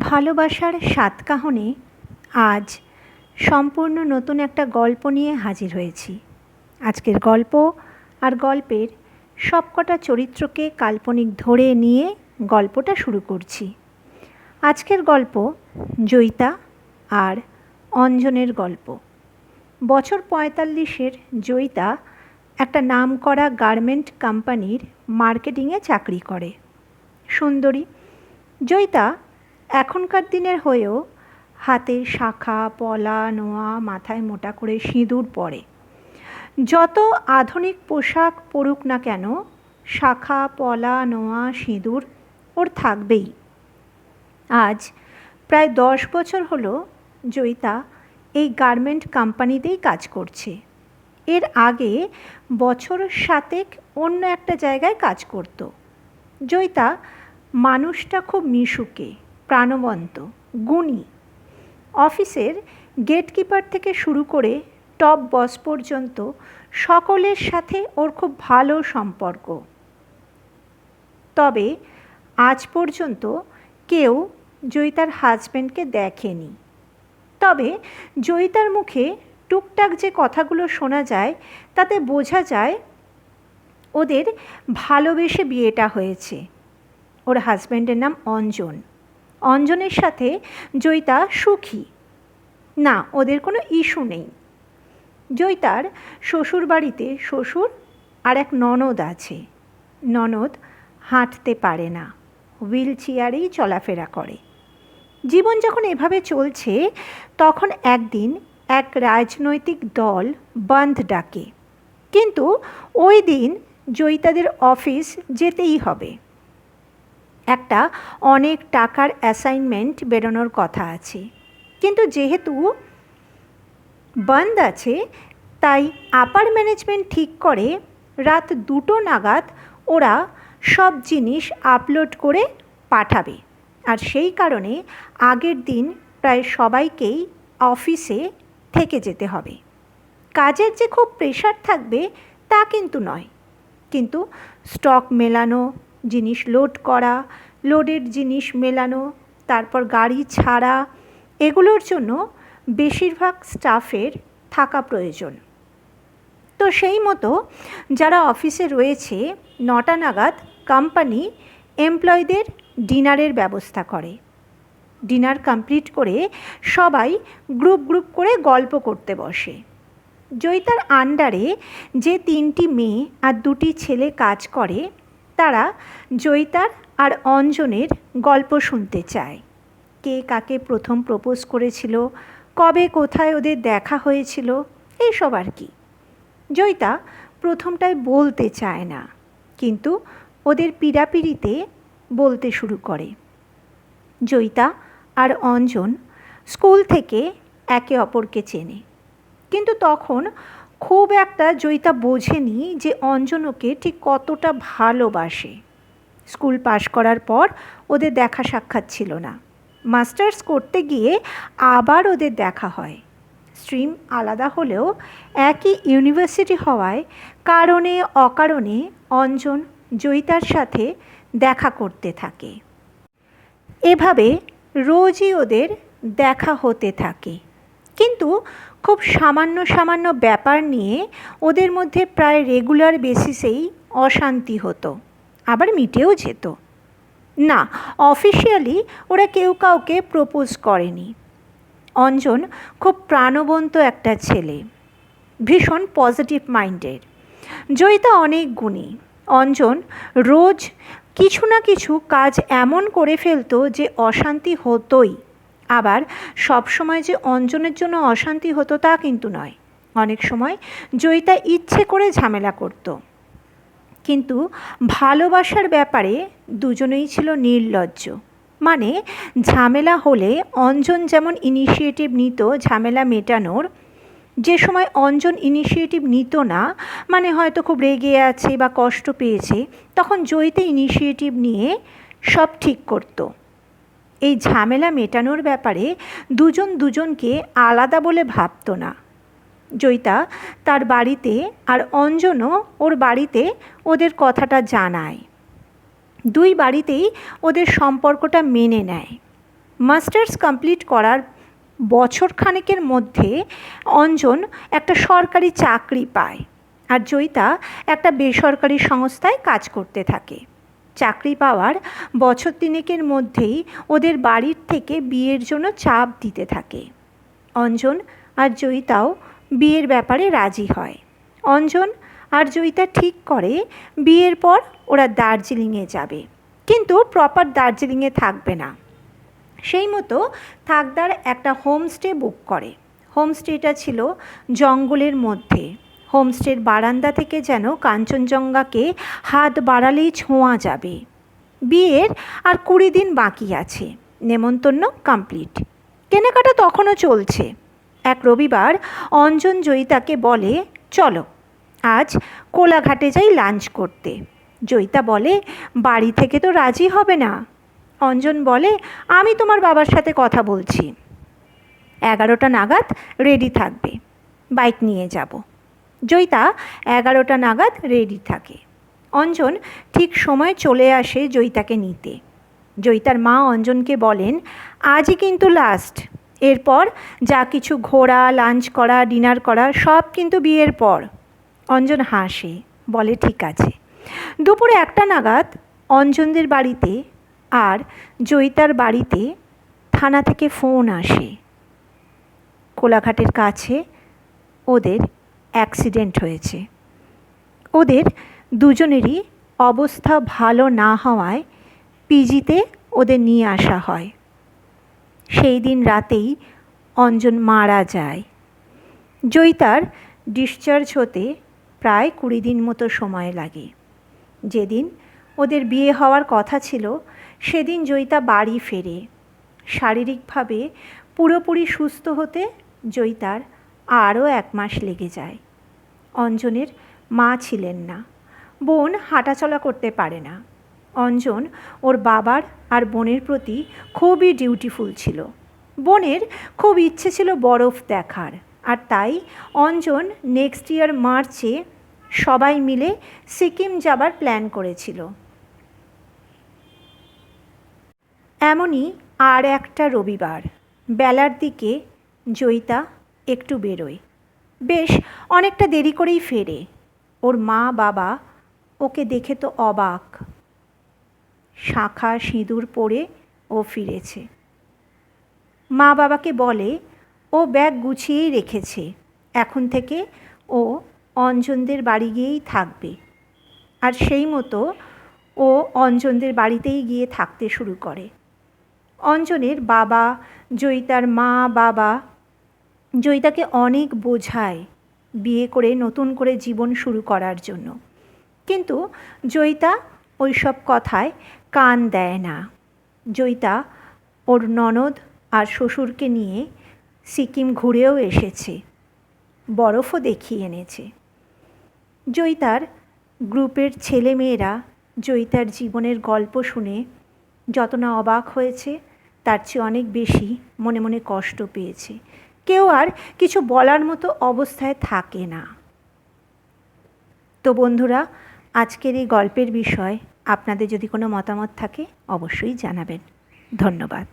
ভালোবাসার সাতকাহনে আজ সম্পূর্ণ নতুন একটা গল্প নিয়ে হাজির হয়েছি। আজকের গল্প আর গল্পের সবকটা চরিত্রকে কাল্পনিক ধরে নিয়ে গল্পটা শুরু করছি। আজকের গল্প জয়িতা আর অঞ্জনের গল্প। বছর পঁয়তাল্লিশের জয়িতা একটা নামকরা গার্মেন্ট কোম্পানির মার্কেটিংয়ে চাকরি করে। সুন্দরী, জয়িতা এখনকার দিনের হয়েও হাতে শাখা, পলা, নোয়া মাথায় মোটা করে সিঁদুর পরে যত আধুনিক পোশাক পরুক না কেন, শাখা, পলা, নোয়া, সিঁদুর ওর থাকবেই। আজ প্রায় দশ বছর হলো জয়িতা এই গার্মেন্ট কোম্পানিতেই কাজ করছে। এর আগে বছর সাতেক অন্য একটা জায়গায় কাজ করত। জয়িতা মানুষটা খুব মিশুকে। প্রাণবন্ত, গুণী। অফিসের গেটকিপার থেকে শুরু করে টপ বস পর্যন্ত সকলের সাথে ওর খুব ভালো সম্পর্ক। তবে আজ পর্যন্ত কেউ জয়িতার হাজব্যান্ডকে দেখেনি। তবে জয়িতার মুখে টুকটাক যে কথাগুলো শোনা যায়, তাতে বোঝা যায় ওদের ভালোবেসে বিয়েটা হয়েছে। ওর হাজব্যান্ডের নাম অঞ্জন। অঞ্জনের সাথে জয়িতা সুখী। না, ওদের কোনো ইস্যু নেই। জয়িতার শ্বশুর বাড়িতে শ্বশুর আর এক ননদ আছে। ননদ হাঁটতে পারে না হুইল চেয়ারেই চলাফেরা করে। জীবন যখন এভাবে চলছে, তখন একদিন এক রাজনৈতিক দল বন্ধ ডাকে। কিন্তু ওই দিন জয়িতাদের অফিস যেতেই হবে। একটা অনেক টাকার অ্যাসাইনমেন্ট বেরোনোর কথা আছে। কিন্তু যেহেতু বন্ধ আছে, তাই আপার ম্যানেজমেন্ট ঠিক করে রাত দুটো নাগাদ ওরা সব জিনিস আপলোড করে পাঠাবে। আর সেই কারণে আগের দিন প্রায় সবাইকেই অফিসে থেকে যেতে হবে। কাজের যে খুব প্রেশার থাকবে তা কিন্তু নয়। কিন্তু স্টক মেলানো জিনিস লোড করা লোডের জিনিস মেলানো, তারপর গাড়ি ছাড়া, এগুলোর জন্য বেশিরভাগ স্টাফের থাকা প্রয়োজন। তো সেই মতো যারা অফিসে রয়েছে, নটা নাগাদ কোম্পানি এমপ্লয়ীদের ডিনারের ব্যবস্থা করে। ডিনার কমপ্লিট করে সবাই গ্রুপ গ্রুপ করে গল্প করতে বসে। জয়িতার আন্ডারে যে তিনটি মেয়ে আর দুটি ছেলে কাজ করে তারা জয়িতার আর অঞ্জনের গল্প শুনতে চায়। কে কাকে প্রথম প্রপোজ করেছিল? কবে কোথায় ওদের দেখা হয়েছিল? এইসব আর কি। জয়িতা প্রথমটায় বলতে চায় না, কিন্তু ওদের পীড়াপিড়িতে বলতে শুরু করে। জয়িতা আর অঞ্জন স্কুল থেকে একে অপরকে চেনে, কিন্তু তখন খুব একটা জয়িতা বোঝেনি যে অঞ্জন ওকে ঠিক কতটা ভালোবাসে। স্কুল পাশ করার পর ওদের দেখা সাক্ষাৎ ছিল না। মাস্টার্স করতে গিয়ে আবার ওদের দেখা হয়। স্ট্রিম আলাদা হলেও একই ইউনিভার্সিটি হওয়ায় কারণে অকারণে অঞ্জন জয়িতার সাথে দেখা করতে থাকে। এভাবে রোজই ওদের দেখা হতে থাকে। কিন্তু খুব সামান্য সামান্য ব্যাপার নিয়ে ওদের মধ্যে প্রায় রেগুলার বেসিসেই অশান্তি হতো, আবার মিটেও যেত। না অফিসিয়ালি ওরা কেউ কাউকে প্রপোজ করেনি। অঞ্জন খুব প্রাণবন্ত একটা ছেলে, ভীষণ পজিটিভ মাইন্ডের জয়িতা অনেক গুণী। অঞ্জন রোজ কিছু না কিছু কাজ এমন করে ফেলতো যে অশান্তি হতোই। আবার সবসময় যে অঞ্জনের জন্য অশান্তি হতো তা কিন্তু নয়। অনেক সময় জয়িতা ইচ্ছে করে ঝামেলা করতো। কিন্তু ভালোবাসার ব্যাপারে দুজনেই ছিল নির্লজ্জ। মানে ঝামেলা হলে অঞ্জন যেমন ইনিশিয়েটিভ নিত ঝামেলা মেটানোর, যে সময় অঞ্জন ইনিশিয়েটিভ নিত না মানে হয়তো খুব রেগে আছে বা কষ্ট পেয়েছে, তখন জয়িতা ইনিশিয়েটিভ নিয়ে সব ঠিক করতো। এই ঝামেলা মেটানোর ব্যাপারে দুজন দুজনকে আলাদা বলে ভাবতো না। জয়িতা তার বাড়িতে আর অঞ্জনও ওর বাড়িতে ওদের কথাটা জানায়। দুই বাড়িতেই ওদের সম্পর্কটা মেনে নেয়। মাস্টার্স কমপ্লিট করার বছর খানেকের মধ্যে অঞ্জন একটা সরকারি চাকরি পায় আর জয়িতা একটা বেসরকারি সংস্থায় কাজ করতে থাকে। চাকরি পাওয়ার বছর তিনেকের মধ্যেই ওদের বাড়ির থেকে বিয়ের জন্য চাপ দিতে থাকে। অঞ্জন আর জয়িতাও বিয়ের ব্যাপারে রাজি হয়। অঞ্জন আর জয়িতা ঠিক করে বিয়ের পর ওরা দার্জিলিংয়ে যাবে। কিন্তু প্রপার দার্জিলিংয়ে থাকবে না। সেই মতো থাকদার একটা হোমস্টে বুক করে। হোমস্টেটা ছিল জঙ্গলের মধ্যে। হোমস্টের বারান্দা থেকে যেন কাঞ্চনজঙ্ঘাকে হাত বাড়ালেই ছোঁয়া যাবে। বিয়ের আর কুড়ি দিন বাকি আছে। নেমন্তন্ন কমপ্লিট। কেনাকাটা তখনও চলছে। এক রবিবার অঞ্জন জয়িতাকে বলে, চলো, আজ কোলাঘাটে যাই লাঞ্চ করতে। জয়িতা বলে, বাড়ি থেকে তো রাজি হবে না। অঞ্জন বলে, আমি তোমার বাবার সাথে কথা বলছি। এগারোটা নাগাদ রেডি থাকবে। বাইক নিয়ে যাব। জয়িতা, এগারোটা নাগাদ রেডি থাকে। অঞ্জন ঠিক সময় চলে আসে জয়িতাকে নিতে। জয়িতার মা অঞ্জনকে বলেন, আজই কিন্তু লাস্ট এরপর যা কিছু ঘোরা লাঞ্চ করা ডিনার করা, সব কিন্তু বিয়ের পর। অঞ্জন হাসে, বলে, ঠিক আছে। দুপুরে একটা নাগাদ অঞ্জনদের বাড়িতে আর জয়িতার বাড়িতে থানা থেকে ফোন আসে। কোলাঘাটের কাছে ওদের অ্যাক্সিডেন্ট হয়েছে। ওদের দুজনেরই অবস্থা ভালো না হওয়ায় পিজিতে ওদের নিয়ে আসা হয়। সেই দিন রাতেই অঞ্জন মারা যায়। জয়িতার ডিসচার্জ হতে প্রায় কুড়ি দিন মতো সময় লাগে। যেদিন ওদের বিয়ে হওয়ার কথা ছিল, সেদিন জয়িতা বাড়ি ফেরে। শারীরিকভাবে পুরোপুরি সুস্থ হতে জয়িতার আরও এক মাস লেগে যায়। অঞ্জনের মা ছিলেন না। বোন হাঁটাচলা করতে পারে না। অঞ্জন ওর বাবার আর বোনের প্রতি খুবই ডিউটিফুল ছিল। বোনের খুব ইচ্ছে ছিল বরফ দেখার আর তাই অঞ্জন নেক্সট ইয়ার মার্চে সবাই মিলে সিকিম যাবার প্ল্যান করেছিল। এমনই আর একটা রবিবার। বেলার দিকে জয়িতা একটু বেরোয়। বেশ, অনেকটা দেরি করেই ফেরে। ওর মা, বাবা ওকে দেখে তো অবাক। শাখা সিঁদুর পরে ও ফিরেছে। মা বাবাকে বলে, ও ব্যাগ গুছিয়েই রেখেছে। এখন থেকে ও অঞ্জনদের বাড়ি গিয়েই থাকবে। আর সেই মতো ও অঞ্জনদের বাড়িতেই গিয়ে থাকতে শুরু করে। অঞ্জনের বাবা, জয়িতার মা, বাবা জয়িতাকে অনেক বোঝায় বিয়ে করে, নতুন করে জীবন শুরু করার জন্য। কিন্তু জয়িতা ওই সব কথায় কান দেয় না। জয়িতা ওর ননদ আর শ্বশুরকে নিয়ে সিকিম ঘুরেও এসেছে। বরফও দেখিয়ে এনেছে। জয়িতার গ্রুপের ছেলেমেয়েরা জয়িতার জীবনের গল্প শুনে যত না অবাক হয়েছে, তার চেয়ে অনেক বেশি মনে মনে কষ্ট পেয়েছে। কেউ আর কিছু বলার মতো অবস্থায় থাকে না। তো বন্ধুরা, আজকের এই গল্পের বিষয় আপনাদের যদি কোনো মতামত থাকে, অবশ্যই জানাবেন। ধন্যবাদ।